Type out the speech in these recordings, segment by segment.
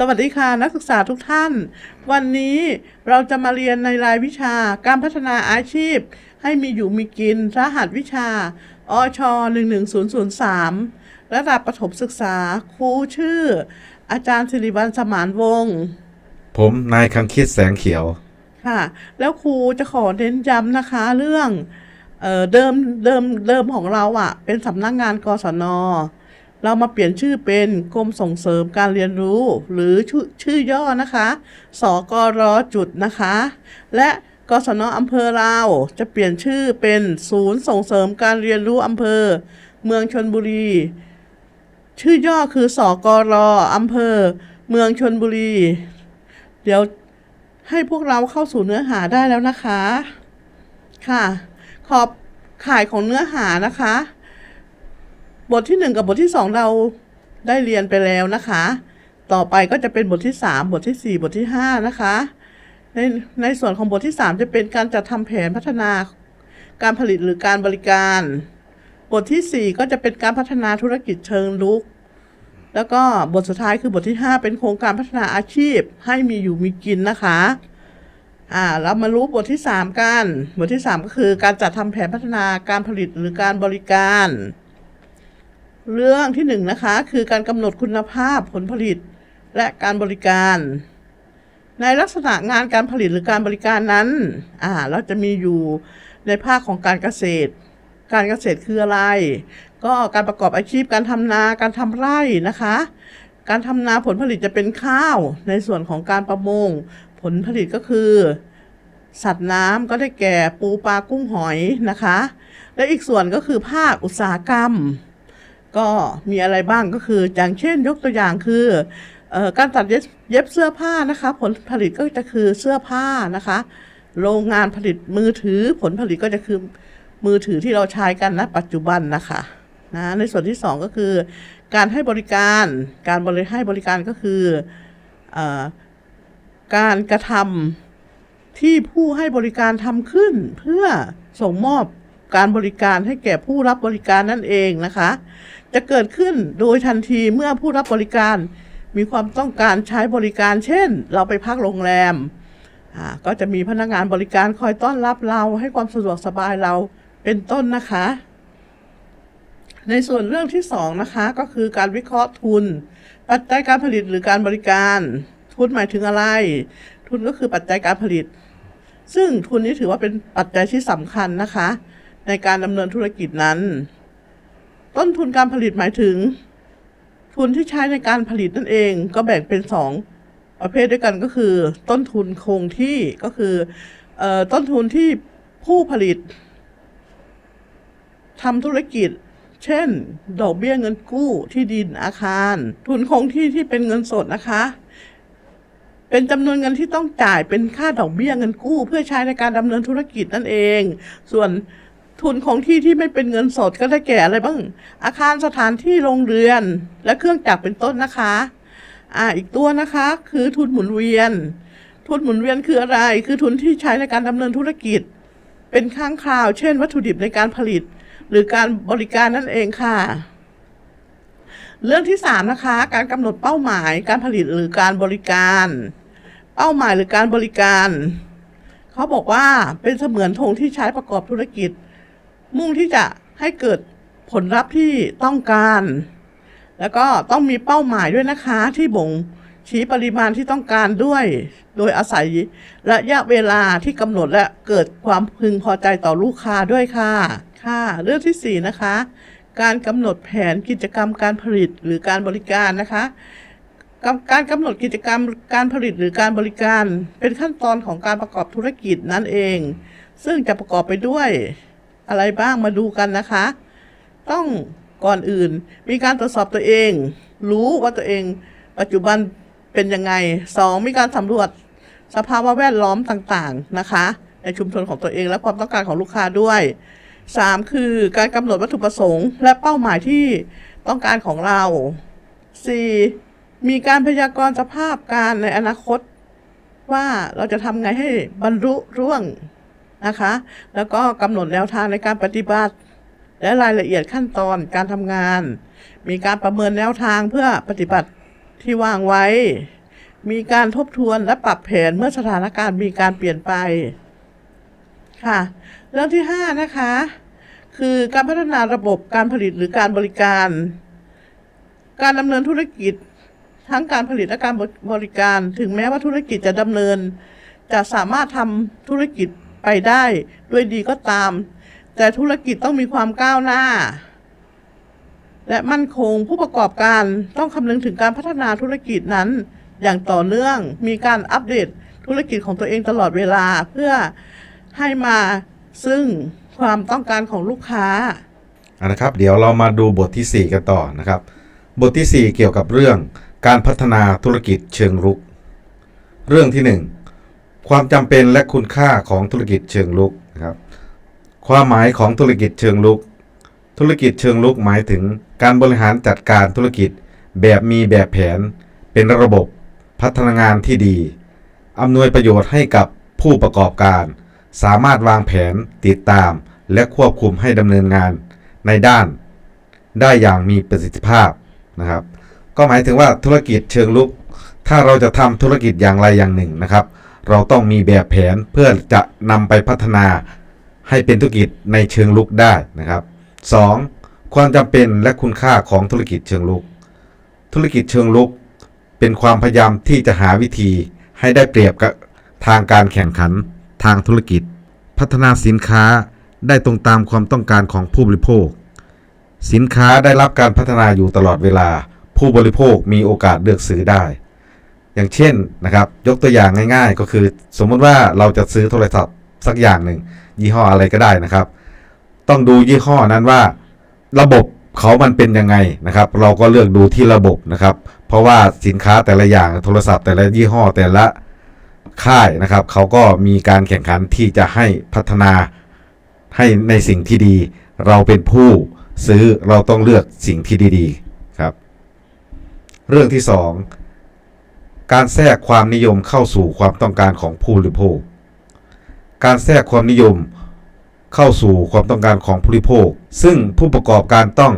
สวัสดีค่ะนักศึกษาทุกท่าน วันนี้เราจะมาเรียนในรายวิชาการพัฒนาอาชีพ ให้มีอยู่มีกิน รหัสวิชา อช 11003 ระดับประถมศึกษา ครูชื่อ อาจารย์สิริวัลสมานวงศ์ผมนายคังคิดแสงเขียว ค่ะ แล้วครูจะขอเน้นย้ำนะคะเรื่องเอ่อเดิมเดิมเดิมของเราอะ่ะ เป็นสำนักงานกศน เรามาเปลี่ยนชื่อเป็นกรมส่งเสริมการเรียนรู้ หรือชื่อชื่อย่อนะคะ สกรจุดนะคะ และกศนอำเภอเราจะเปลี่ยนชื่อเป็นศูนย์ส่งเสริมการเรียนรู้อำเภอ เมืองชนบุรี ชื่อย่อคือสกรอำเภอ เมืองชนบุรี เดี๋ยวให้พวกเราเข้าสู่เนื้อหาได้แล้วนะคะ ค่ะ ขอบข่ายของเนื้อหานะคะ บทที่หนึ่งกับบทที่สองเราได้เรียนไปแล้วนะคะ ต่อไปก็จะเป็นบทที่สามบทที่สี่บทที่ห้านะคะ ในในส่วนของบทที่สามจะเป็นการจัดทำแผนพัฒนาการผลิตหรือการบริการ บทที่สี่ก็จะเป็นการพัฒนาธุรกิจเชิงรุก แล้วก็บทสุดท้ายคือบทที่ 5 เป็นโครงการพัฒนาอาชีพให้มีอยู่มีกินนะคะอ่าเรามารู้บทที่ 3 กัน บทที่ 3 ก็คือการจัดทำแผนพัฒนาการผลิตหรือการบริการ เรื่องที่1นะคะ คือการกำหนดคุณภาพผลผลิตและการบริการ ในลักษณะงานการผลิตหรือการบริการนั้นอ่าเราจะมีอยู่ในภาคของการเกษตร การเกษตรคืออะไร ก็การประกอบอาชีพการทำนาการทำไร่นะคะ การทำนาผลผลิตจะเป็นข้าว ในส่วนของการประมง ผลผลิตก็คือ สัตว์น้ำก็ได้แก่ปูปลากุ้งหอยนะคะ และอีกส่วนก็คือภาคอุตสาหกรรม ก็มีอะไรบ้างก็คือ อย่างเช่นยกตัวอย่างคืออการตัดเย็บเสื้อผ้านะคะ ผลผลิตก็จะคือเสื้อผ้านะคะ โรงงานผลิตมือถือผลผลิตก็จะคือมือถือที่เราใช้กันณปัจจุบันนะคะนะในส่วนที่สองก็คือ การให้บริการการบริให้บริการก็คือออการกระทำที่ผู้ให้บริการทำขึ้น เพื่อส่งมอบการบริการให้แก่ผู้รับบริการนั่นเองนะคะ จะเกิดขึ้นโดยทันทีเมื่อผู้รับบริการ มีความต้องการใช้บริการ เช่น เราไปพักโรงแรมก็จะมีพนักงานบริการคอยต้อนรับเราให้ความสะดวกสบายเราเป็นต้นนะคะ ในส่วนเรื่องที่สองนะคะก็คือการวิเคราะห์ทุน ปัจจัยการผลิตหรือการบริการ ทุนหมายถึงอะไร ทุนก็คือปัจจัยการผลิต ซึ่งทุนนี้ถือว่าเป็นปัจจัยที่สำคัญนะคะ ในการดำเนินธุรกิจนั้น ต้นทุนการผลิตหมายถึง ทุนที่ใช้ในการผลิตนั่นเองก็แบ่งเป็นสองประเภทด้วยกันก็คือ ต้นทุนคงที่ก็คือออต้นทุนที่ผู้ผลิตทำธุรกิจ เช่น ดอกเบี้ยเงินกู้ที่ดินอาคาร ทุนคงที่ที่เป็นเงินสดนะคะ เป็นจำนวนเงินที่ต้องจ่ายเป็นค่าดอกเบี้ยเงินกู้ เพื่อใช้ในการดำเนินธุรกิจนั่นเอง ส่วน ทุนคงที่ที่ไม่เป็นเงินสดก็ได้แก่อะไรบ้าง อาคารสถานที่โรงเรือน และเครื่องจักรเป็นต้นนะคะ อ่า อีกตัวนะคะ คือทุนหมุนเวียน ทุนหมุนเวียนคืออะไร คือทุนที่ใช้ในการดำเนินธุรกิจ เป็นข้างคราว เช่น วัตถุดิบในการผลิต หรือการบริการนั่นเองค่ะ เรื่องที่สามนะคะ การกำหนดเป้าหมาย การผลิตหรือการบริการ เป้าหมายหรือการบริการ เขาบอกว่าเป็นเสมือนธงที่ใช้ประกอบธุรกิจ มุ่งที่จะให้เกิดผลลัพธ์ที่ต้องการ แล้วก็ต้องมีเป้าหมายด้วยนะคะที่บ่งชี้ปริมาณที่ต้องการด้วย โดยอาศัยระยะเวลาที่กำหนดและเกิดความพึงพอใจต่อลูกค้าด้วยค่ะ ค่ะ เรื่องที่สี่นะคะ การกำหนดแผนกิจกรรมการผลิตหรือการบริการนะคะกำการกำหนดกิจกรรมการผลิตหรือการบริการ เป็นขั้นตอนของการประกอบธุรกิจนั่นเอง ซึ่งจะประกอบไปด้วย อะไรบ้างมาดูกันนะคะ ต้องก่อนอื่นมีการตรวจสอบตัวเอง รู้ว่าตัวเองปัจจุบันเป็นยังไงสองมีการสำรวจสภาวะแวดล้อมต่างๆนะคะ ในชุมชนของตัวเองและความต้องการของลูกค้าด้วยสามคือการกำหนดวัตถุประสงค์ และเป้าหมายที่ต้องการของเราสี่มีการพยากรณ์สภาพการในอนาคต ว่าเราจะทำไงให้บรรลุร่วง นะคะ แล้วก็กำหนดแนวทางในการปฏิบัติ และรายละเอียดขั้นตอนการทำงาน มีการประเมินแนวทางเพื่อปฏิบัติที่วางไว้ มีการทบทวนและปรับแผนเมื่อสถานการณ์มีการเปลี่ยนไปค่ะ เรื่องที่ห้านะคะ คือการพัฒนาระบบการผลิตหรือการบริการ การดำเนินธุรกิจทั้งการผลิตและการบริการ ถึงแม้ว่าธุรกิจจะดำเนิน จะสามารถทำธุรกิจ ไปได้ด้วยดีก็ตาม แต่ธุรกิจต้องมีความก้าวหน้า และมั่นคงผู้ประกอบการต้องคำนึงถึงการพัฒนาธุรกิจนั้น อย่างต่อเนื่องมีการอัปเดตธุรกิจของตัวเองตลอดเวลาเพื่อให้มาซึ่งความต้องการของลูกค้าอะนะครับ เดี๋ยวเรามาดูบทที่ 4 กันต่อนะครับ บทที่ 4 เกี่ยวกับเรื่องการพัฒนาธุรกิจเชิงรุก เรื่องที่ 1 ความจำเป็นและคุณค่าของธุรกิจเชิงรุกนะครับความหมายของธุรกิจเชิงรุก ธุรกิจเชิงรุกหมายถึงการบริหารจัดการธุรกิจแบบมีแบบแผน เป็นระบบพัฒนางานที่ดีอำนวยประโยชน์ให้กับผู้ประกอบการ สามารถวางแผนติดตาม และควบคุมให้ดำเนินงานในด้าน ได้อย่างมีประสิทธิภาพนะครับ ก็หมายถึงว่าธุรกิจเชิงลุก ถ้าเราจะทำธุรกิจอย่างไรอย่างหนึ่งนะครับ เราต้องมีแบบแผนเพื่อจะนำไปพัฒนาให้เป็นธุรกิจในเชิงลุกได้นะครับ 2. ความจำเป็นและคุณค่าของธุรกิจเชิงลุก ธุรกิจเชิงลุก เป็นความพยายามที่จะหาวิธีให้ได้เปรียบกับทางการแข่งขันทางธุรกิจ พัฒนาสินค้าได้ตรงตามความต้องการของผู้บริโภค สินค้าได้รับการพัฒนาอยู่ตลอดเวลา ผู้บริโภคมีโอกาสเลือกซื้อได้ อย่างเช่นนะครับยกตัวอย่างง่าย ๆ ก็คือ สมมติว่าเราจะซื้อโทรศัพท์สักอย่างหนึ่งยี่ห้ออะไรก็ได้นะครับ ต้องดูยี่ห้อนั้นว่า ระบบเขามันเป็นยังไงนะครับ เราก็เลือกดูที่ระบบนะครับ เพราะว่าสินค้าแต่ละอย่างโทรศัพท์แต่ละยี่ห้อแต่ละค่ายนะครับเขาก็มีการแข่งขันที่จะให้พัฒนาให้ในสิ่งที่ดี เราเป็นผู้ซื้อเราต้องเลือกสิ่งที่ดีๆครับ เรื่องที่ 2 การแทรกความนิยมเข้าสู่ความต้องการของผู้บริโภค การแทรกความนิยมเข้าสู่ความต้องการของผู้บริโภค ซึ่งผู้ประกอบการต้อง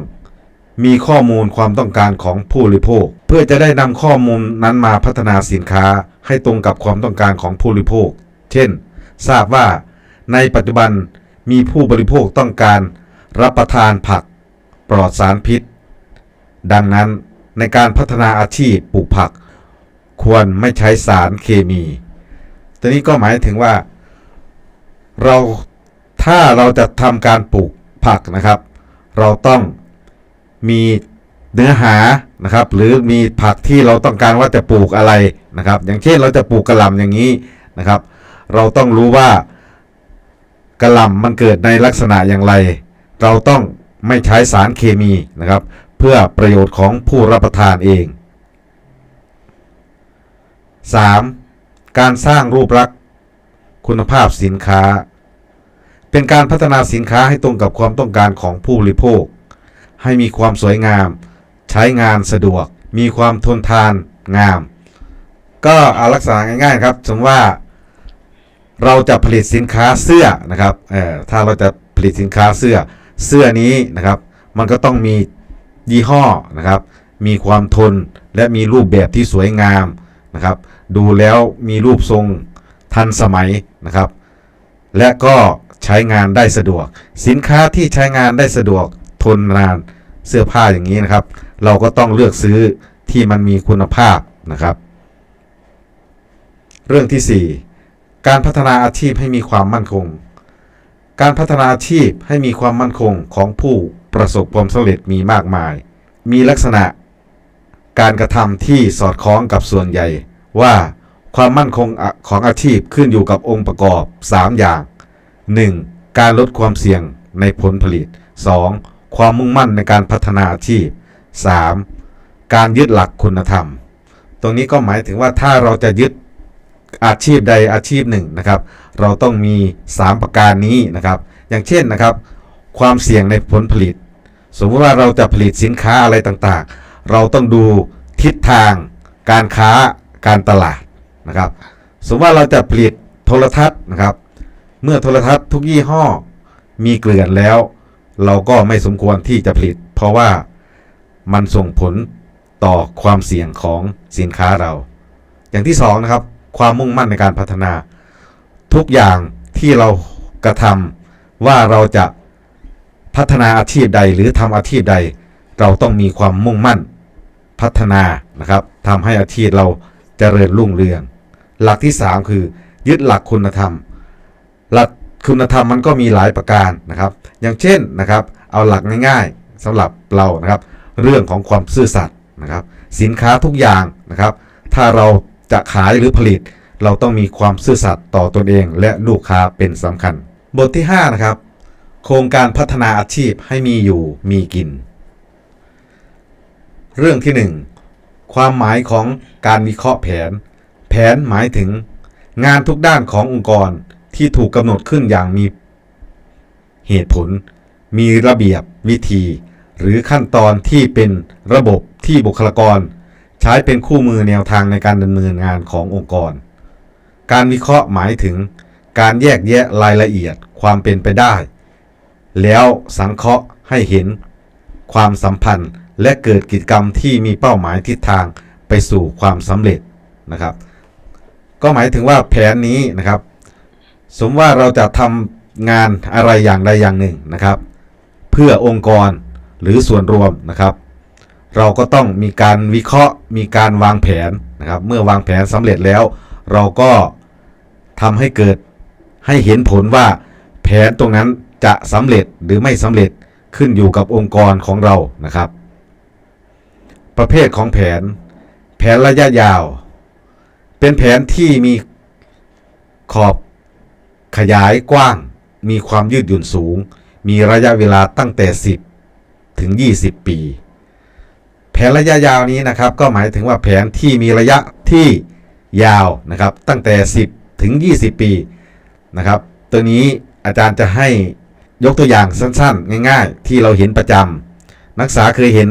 มีข้อมูลความต้องการของผู้บริโภค เพื่อจะได้นำข้อมูลนั้นมาพัฒนาสินค้าให้ตรงกับความต้องการของผู้บริโภค เช่น ทราบว่า ในปัจจุบันมีผู้บริโภคต้องการรับประทานผัก ปลอดสารพิษ ดังนั้นในการพัฒนาอาชีพปลูกผัก ควรไม่ใช้สารเคมี ตัวนี้ก็หมายถึงว่า เราถ้าเราจะทำการปลูกผักนะครับ เราต้องมีเนื้อหานะครับ หรือมีผักที่เราต้องการว่าจะปลูกอะไรนะครับ อย่างเช่นเราจะปลูกกระหล่ำอย่างนี้นะครับ เราต้องรู้ว่ากระหล่ำมันเกิดในลักษณะอย่างไร เราต้องไม่ใช้สารเคมีนะครับ เพื่อประโยชน์ของผู้รับประทานเอง 3. การสร้างรูปลักษณ์คุณภาพสินค้า เป็นการพัฒนาสินค้าให้ตรงกับความต้องการของผู้บริโภค ให้มีความสวยงาม ใช้งานสะดวก มีความทนทานงาม ก็อาลักษณะง่ายๆครับสมมติว่า เราจะผลิตสินค้าเสื้อนะครับเอ่อถ้าเราจะผลิตสินค้าเสื้อเสื้อนี้นะครับ มันก็ต้องมียี่ห้อนะครับ มีความทนและมีรูปแบบที่สวยงามนะครับ ดูแล้วมีรูปทรงทันสมัยนะครับ และก็ใช้งานได้สะดวก สินค้าที่ใช้งานได้สะดวกทนนานเสื้อผ้าอย่างนี้นะครับ เราก็ต้องเลือกซื้อที่มันมีคุณภาพนะครับ เรื่องที่ 4 การพัฒนาอาชีพให้มีความมั่นคง การพัฒนาอาชีพให้มีความมั่นคงของผู้ประสบความสำเร็จมีมากมาย มีลักษณะการกระทำที่สอดคล้องกับส่วนใหญ่ ว่าความมั่นคงของอาชีพขึ้นอยู่กับองค์ประกอบ 3 อย่าง 1. การลดความเสี่ยงในผลผลิต 2. ความมุ่งมั่นในการพัฒนาอาชีพ 3. การยึดหลักคุณธรรม ตรงนี้ก็หมายถึงว่าถ้าเราจะยึดอาชีพใดอาชีพหนึ่งนะครับ เราต้องมี 3 ประการนี้นะครับ อย่างเช่นนะครับ ความเสี่ยงในผลผลิต สมมติว่าเราจะผลิตสินค้าอะไรต่างๆ เราต้องดูทิศทาง การค้า การตลาดนะครับสมมติว่าเราจะผลิตโทรทัศน์นะครับ เมื่อโทรทัศน์ทุกยี่ห้อมีเกลื่อนแล้ว เราก็ไม่สมควรที่จะผลิต เพราะว่ามันส่งผลต่อความเสี่ยงของสินค้าเรา อย่างที่สองนะครับความมุ่งมั่นในการพัฒนา ทุกอย่างที่เรากระทำว่าเราจะพัฒนาอาชีพใดหรือทำอาชีพใด เราต้องมีความมุ่งมั่นพัฒนานะครับทำให้อาชีพเรา เจริญรุ่งเรือง หลักที่ 3 คือ ยึดหลักคุณธรรม หลักคุณธรรมมันก็มีหลายประการนะครับ อย่างเช่นนะครับ เอาหลักง่ายๆสำหรับเรานะครับ เรื่องของความซื่อสัตย์นะครับ สินค้าทุกอย่างนะครับ ถ้าเราจะขายหรือผลิต เราต้องมีความซื่อสัตย์ต่อตนเองและลูกค้าเป็นสำคัญ บทที่5นะครับโครงการพัฒนาอาชีพให้มีอยู่มีกิน เรื่องที่ 1 ความหมายของการวิเคราะห์แผน แผนหมายถึง งานทุกด้านขององค์กรที่ถูกกำหนดขึ้นอย่างมีเหตุผล มีระเบียบวิธี หรือขั้นตอนที่เป็นระบบที่บุคลากร ใช้เป็นคู่มือแนวทางในการดำเนินงานขององค์กร การวิเคราะห์หมายถึง การแยกแยะรายละเอียดความเป็นไปได้ แล้วสังเคราะห์ให้เห็น ความสัมพันธ์ และเกิดกิจกรรมที่มีเป้าหมายทิศทางไปสู่ความสำเร็จนะครับ ก็หมายถึงว่าแผนนี้นะครับ สมว่าเราจะทำงานอะไรอย่างใดอย่างหนึ่งนะครับ เพื่อองค์กรหรือส่วนรวมนะครับ เราก็ต้องมีการวิเคราะห์ มีการวางแผนนะครับ เมื่อวางแผนสำเร็จแล้ว เราก็ทำให้เกิดให้เห็นผลว่าแผนตรงนั้นจะสำเร็จหรือไม่สำเร็จขึ้นอยู่กับองค์กรของเรานะครับ ประเภทของแผน แผนระยะยาว เป็นแผนที่มีขอบขยายกว้าง มีความยืดหยุ่นสูง มีระยะเวลาตั้งแต่ 10 ถึง 20 ปี แผนระยะยาวนี้นะครับ ก็หมายถึงว่าแผนที่มีระยะที่ยาวนะครับ ตั้งแต่ 10 ถึง 20 ปีนะครับ ตัวนี้อาจารย์จะให้ยกตัวอย่างสั้นๆ ง่าย ๆ ที่เราเห็นประจำนักศึกษาเคยเห็น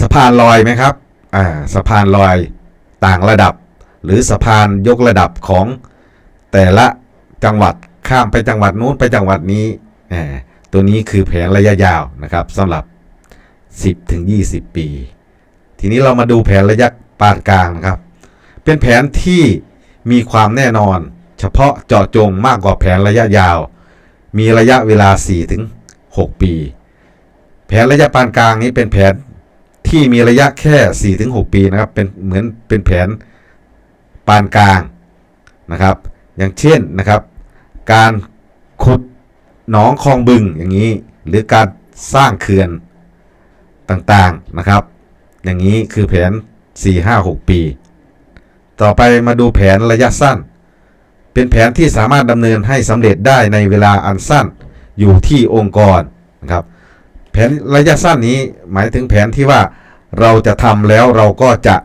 สะพานลอยไหมครับอ่าสะพานลอยต่างระดับ หรือสะพานยกระดับของแต่ละจังหวัดข้ามไปจังหวัดนู้นไปจังหวัดนี้อ่าตัวนี้คือแผนระยะยาวนะครับสำหรับ 10ถึง20 ปี ทีนี้เรามาดูแผนระยะปานกลางนะครับ เป็นแผนที่มีความแน่นอน เฉพาะเจาะจงมากกว่าแผนระยะยาว มีระยะเวลา4ถึง6ปี แผนระยะปานกลางนี้เป็นแผน ที่มีระยะแค่4ถึง6ปีนะครับ เป็นเหมือนเป็นแผนปานกลางนะครับ อย่างเช่นนะครับ การขุดหนองคลองบึงอย่างนี้ หรือการสร้างเขื่อนต่างๆนะครับ อย่างนี้คือแผน 4 5 6 ปี ต่อไปมาดูแผนระยะสั้น เป็นแผนที่สามารถดำเนินให้สำเร็จได้ในเวลาอันสั้นอยู่ที่องค์กรนะครับแผนระยะสั้นนี้หมายถึงแผนที่ว่า เราจะทำแล้วเราก็จะ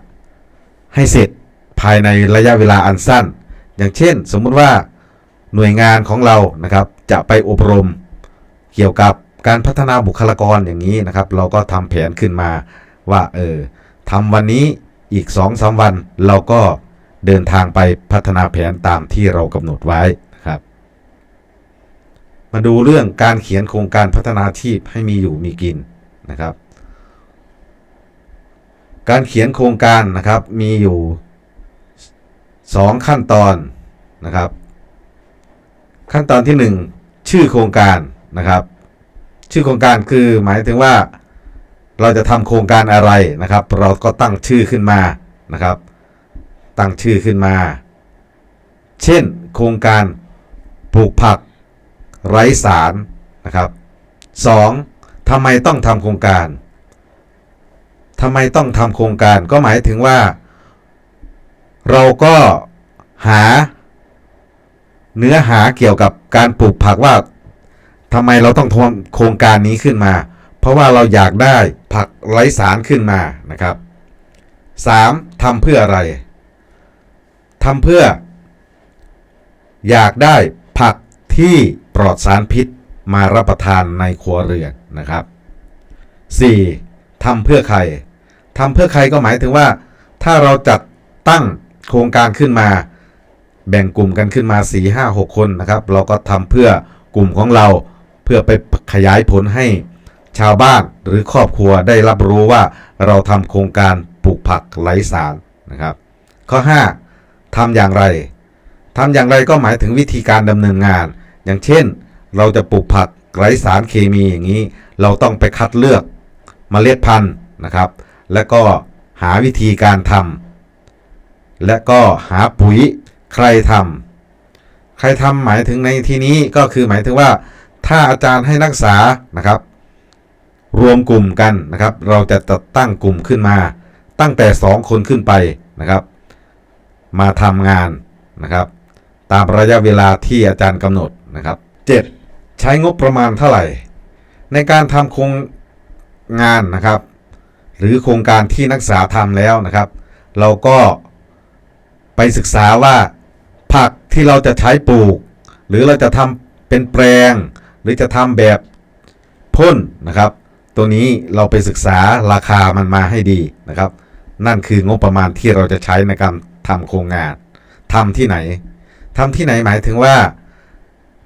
ให้เสร็จภายในระยะเวลาอันสั้น อย่างเช่น สมมุติว่าหน่วยงานของเรานะครับ จะไปอบรมเกี่ยวกับการพัฒนาบุคลากรอย่างนี้นะครับ เราก็ทำแผนขึ้นมาว่าเออทำวันนี้อีก2อสวัน เราก็เดินทางไปพัฒนาแผนตามที่เรากำหนดไว้นะครับ มาดูเรื่องการเขียนโครงการพัฒนาอาชีพให้มีอยู่มีกินนะครับ การเขียนโครงการนะครับมีอยู่ 2 ขั้นตอนนะครับ ขั้นตอนที่ 1 ชื่อโครงการนะครับ ชื่อโครงการคือหมายถึงว่าเราจะทำโครงการอะไรนะครับ เราก็ตั้งชื่อขึ้นมานะครับ ตั้งชื่อขึ้นมา เช่น โครงการปลูกผักไร้สารนะครับ 2. ทำไมต้องทำโครงการ ทำไมต้องทำโครงการก็หมายถึงว่า เราก็หา เนื้อหาเกี่ยวกับการปลูกผักว่าทำไมเราต้องทำโครงการนี้ขึ้นมา เพราะว่าเราอยากได้ผักไร้สารขึ้นมานะครับ 3. ทำเพื่ออะไรทำเพื่อ อยากได้ผักที่ปลอดสารพิษมารับประทานในครัวเรือนนะครับ 4. ทำเพื่อใคร ทำเพื่อใครก็หมายถึงว่า ถ้าเราจัดตั้งโครงการขึ้นมา แบ่งกลุ่มกันขึ้นมา 4 5 6 คนนะครับ เราก็ทำเพื่อกลุ่มของเราเพื่อไปขยายผลให้ชาวบ้านหรือครอบครัวได้รับรู้ว่าเราทำโครงการปลูกผักไร้สารนะครับ ข้อทำอย่างไรทำอย่างไรก็หมายถึงวิธีการดำเนินงาน อย่างเช่น เราจะปลูกผักไร้สารเคมีอย่างนี้ เราต้องไปคัดเลือกเมล็ดพันธุ์นะครับ และก็หาวิธีการทำและก็หาปุ๋ยใครทำใครทำหมายถึงในที่นี้ก็คือหมายถึงว่าถ้าอาจารย์ให้นักศึกษานะครับ รวมกลุ่มกันนะครับ เราจะจัดตั้งกลุ่มขึ้นมา ตั้งแต่ 2 คนขึ้นไปนะครับ มาทำงานนะครับ ตามระยะเวลาที่อาจารย์กำหนดนะครับ 7. ใช้งบประมาณเท่าไหร่ ในการทำโครงงานนะครับ หรือโครงการที่นักศึกษาทำแล้วนะครับ เราก็ไปศึกษาว่าผักที่เราจะใช้ปลูก หรือเราจะทำเป็นแปลง หรือจะทำแบบพ่นนะครับ ตัวนี้เราไปศึกษาราคามันมาให้ดีนะครับ นั่นคืองบประมาณที่เราจะใช้ในการทำโครงงานทำที่ไหนทำที่ไหนหมายถึงว่า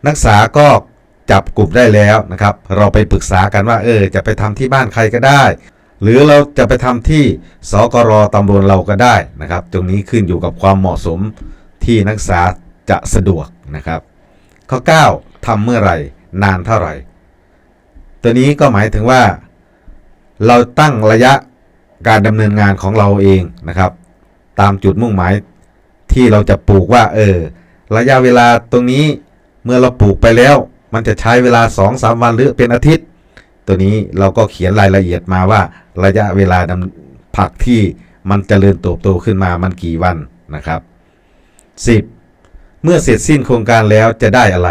นักศึกษาก็จับกลุ่มได้แล้วนะครับ เราไปปรึกษากันว่าเออจะไปทำที่บ้านใครก็ได้ หรือเราจะไปทำที่สกรตำบลเราก็ได้นะครับ ตรงนี้ขึ้นอยู่กับความเหมาะสมที่นักศึกษาจะสะดวกนะครับ ข้อ 9ทำเมื่อไหร่นานเท่าไหร่ ตัวนี้ก็หมายถึงว่า เราตั้งระยะการดำเนินงานของเราเองนะครับ ตามจุดมุ่งหมายที่เราจะปลูกว่าเออระยะเวลาตรงนี้เมื่อเราปลูกไปแล้ว มันจะใช้เวลา 2-3 วันหรือเป็นอาทิตย์ ตัวนี้เราก็เขียนรายละเอียดมาว่าระยะเวลาผักที่มันจเจริญเติบโตขึ้นมามันกี่วันนะครับ 10. เมื่อเสร็จสิ้นโครงการแล้วจะได้อะไร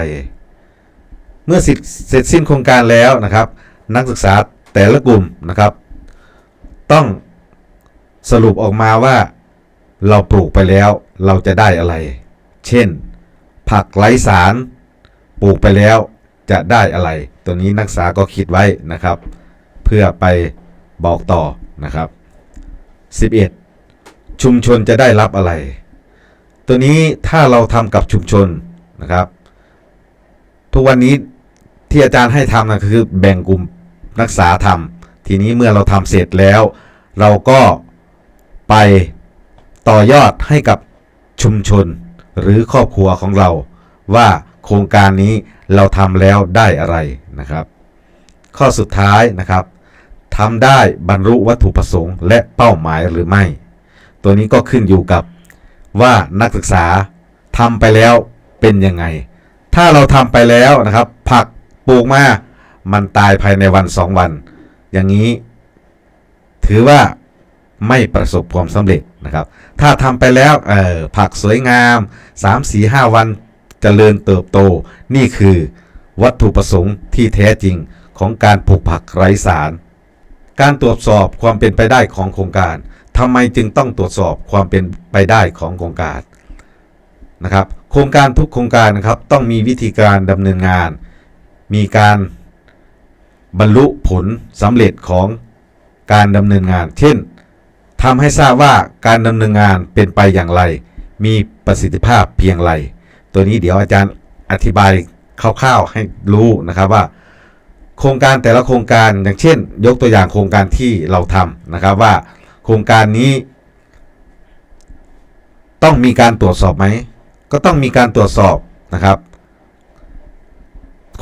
เมื่อเสร็จเสร็จสิ้นโครงการแล้วนะครับ นักศึกษาแต่ละกลุ่มนะครับ ต้องสรุปออกมาว่าเราปลูกไปแล้วเราจะได้อะไร เช่น ผักไร้สาร ปลูกไปแล้วจะได้อะไร ตัวนี้นักศึกษาก็คิดไว้นะครับ เพื่อไปบอกต่อนะครับ 11. ชุมชนจะได้รับอะไร ตัวนี้ถ้าเราทำกับชุมชนนะครับ ทุกวันนี้ที่อาจารย์ให้ทำนะคือแบ่งกลุ่มนักศึกษาทำทีนี้เมื่อเราทำเสร็จแล้ว เราก็ไปต่อยอดให้กับชุมชนหรือครอบครัวของเรา ว่าโครงการนี้ เราทำแล้วได้อะไรนะครับ ข้อสุดท้ายนะครับทำได้บรรลุวัตถุประสงค์และเป้าหมายหรือไม่ ตัวนี้ก็ขึ้นอยู่กับว่านักศึกษาทำไปแล้วเป็นยังไง ถ้าเราทำไปแล้วนะครับ ผักปลูกมา มันตายภายในวันสองวัน อย่างนี้ ถือว่าไม่ประสบความสำเร็จนะครับ ถ้าทำไปแล้วเออผักสวยงาม 3 4 5 วัน เจริญเติบโต นี่คือ วัตถุประสงค์ที่แท้จริงของการปลูกผักไร้สาร การตรวจสอบความเป็นไปได้ของโครงการทำไมจึงต้องตรวจสอบความเป็นไปได้ของโครงการนะครับ โครงการทุกโครงการนะครับต้องมีวิธีการดำเนินงาน มีการบรรลุผลสำเร็จของการดำเนินงาน เช่นทำให้ทราบว่าการดำเนินงานเป็นไปอย่างไร มีประสิทธิภาพเพียงไร ตัวนี้เดี๋ยวอาจารย์อธิบายคร่าวๆให้รู้นะครับว่า โครงการแต่ละโครงการอย่างเช่น ยกตัวอย่างโครงการที่เราทำนะครับว่า โครงการนี้ ต้องมีการตรวจสอบไหมก็ต้องมีการตรวจสอบนะครับ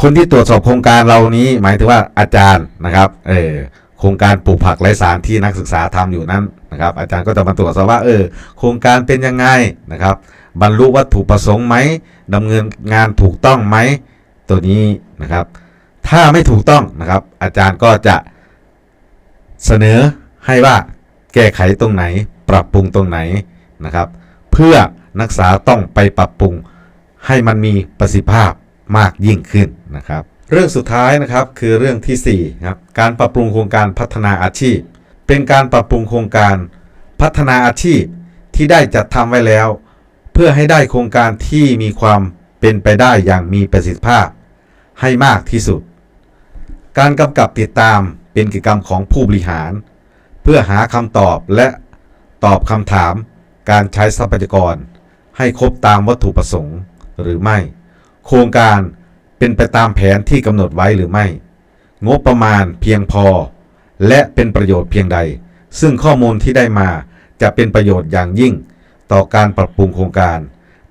คนที่ตรวจสอบโครงการเรานี้หมายถึงว่าอาจารย์นะครับเออโครงการปลูกผักไร้สารที่นักศึกษาทำอยู่นั้นนะครับ อาจารย์ก็จะมาตรวจสอบว่าเออโครงการเป็นยังไงนะครับ บรรลุวัตถุประสงค์ไหมดำเนินงานถูกต้องไหม ตัวนี้นะครับ ถ้าไม่ถูกต้องนะครับ อาจารย์ก็จะเสนอให้ว่าแก้ไขตรงไหน ปรับปรุงตรงไหนนะครับ เพื่อนักศึกษาต้องไปปรับปรุงให้มันมีประสิทธิภาพมากยิ่งขึ้นนะครับ เรื่องสุดท้ายนะครับคือเรื่องที่4ครับการปรับปรุงโครงการพัฒนาอาชีพ เป็นการปรับปรุงโครงการพัฒนาอาชีพที่ได้จัดทำไว้แล้ว พื่อให้ได้โครงการที่มีความเป็นไปได้อย่างมีประสิทธิภาพ ให้มากที่สุด การกำกับติดตามเป็นกิจกรรมของผู้บริหาร เพื่อหาคำตอบและตอบคำถาม การใช้ทรัพยากร ให้ครบตามวัตถุประสงค์หรือไม่ โครงการเป็นไปตามแผนที่กำหนดไว้หรือไม่ งบประมาณเพียงพอ และเป็นประโยชน์เพียงใด ซึ่งข้อมูลที่ได้มาจะเป็นประโยชน์อย่างยิ่ง ต่อการปรับปรุงโครงการ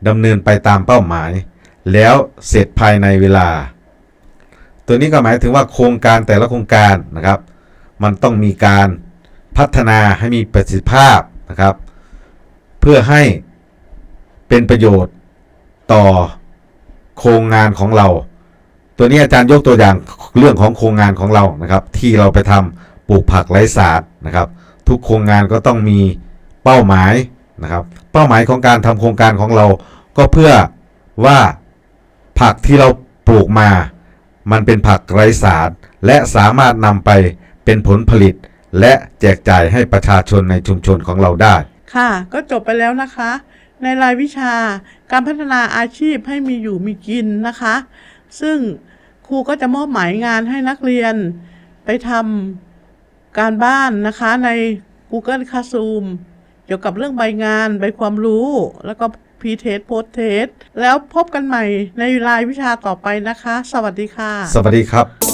ดำเนินไปตามเป้าหมาย แล้วเสร็จภายในเวลา ตัวนี้ก็หมายถึงว่าโครงการแต่ละโครงการนะครับ มันต้องมีการพัฒนาให้มีประสิทธิภาพนะครับ เพื่อให้เป็นประโยชน์ต่อโครงงานของเรา ตัวนี้อาจารย์ยกตัวอย่างเรื่องของโครงงานของเรานะครับ ที่เราไปทำปลูกผักไร้สารนะครับ ทุกโครงงานก็ต้องมีเป้าหมายนะครับ เป้าหมายของการทำโครงการของเรา ก็เพื่อว่าผักที่เราปลูกมา มันเป็นผักไร้สารและสามารถนำไปเป็นผลผลิต และแจกจ่ายให้ประชาชนในชุมชนของเราได้ ค่ะ ก็จบไปแล้วนะคะ ในรายวิชาการพัฒนาอาชีพให้มีอยู่มีกินนะคะ ซึ่งครูก็จะมอบหมายงานให้นักเรียนไปทำการบ้านนะคะใน Google Classroom เกี่ยวกับเรื่องใบงานใบความรู้ แล้วก็พีเทสโพสเทสแล้วพบกันใหม่ในรายวิชาต่อไปนะคะ สวัสดีค่ะ สวัสดีครับ